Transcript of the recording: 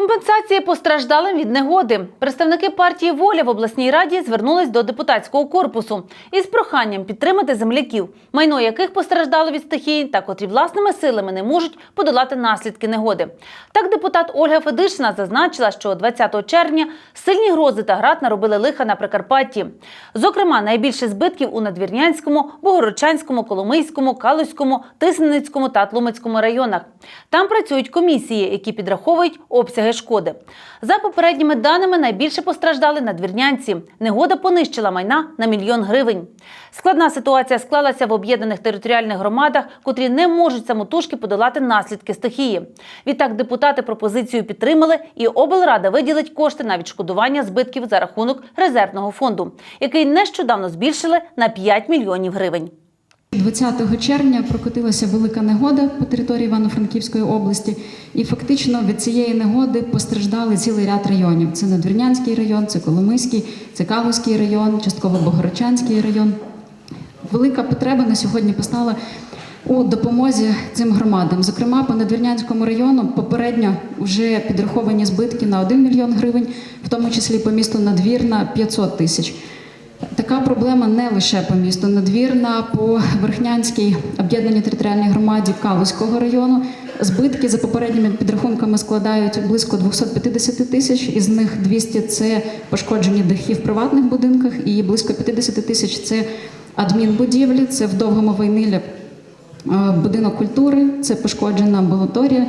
Компенсації постраждалим від негоди. Представники партії Воля в обласній раді звернулись до депутатського корпусу із проханням підтримати земляків, майно яких постраждало від стихії, та котрі власними силами не можуть подолати наслідки негоди. Так, депутат Ольга Федишина зазначила, що 20 червня сильні грози та град наробили лиха на Прикарпатті. Зокрема, найбільше збитків у Надвірнянському, Богородчанському, Коломийському, Калузькому, Тисменицькому та Тлумацькому районах. Там працюють комісії, які підраховують обсяги шкоди. За попередніми даними, найбільше постраждали надвірнянці. Негода понищила майна на мільйон гривень. Складна ситуація склалася в об'єднаних територіальних громадах, котрі не можуть самотужки подолати наслідки стихії. Відтак депутати пропозицію підтримали, і облрада виділить кошти на відшкодування збитків за рахунок резервного фонду, який нещодавно збільшили на 5 мільйонів гривень. 20 червня прокотилася велика негода по території Івано-Франківської області, і фактично від цієї негоди постраждали цілий ряд районів. Це Надвірнянський район, це Коломийський, це Калузький район, частково Богородчанський район. Велика потреба на сьогодні постала у допомозі цим громадам. Зокрема, по Надвірнянському району попередньо вже підраховані збитки на 1 мільйон гривень, в тому числі по місту Надвірна 500 тисяч. Така проблема не лише по місту Надвірна, по Верхнянській об'єднаній територіальній громаді Калузького району. Збитки за попередніми підрахунками складають близько 250 тисяч, із них 200 – це пошкоджені дахи в приватних будинках, і близько 50 тисяч це адмінбудівлі, це в довгому войнилі е, будинок культури, це пошкоджена амбулаторія.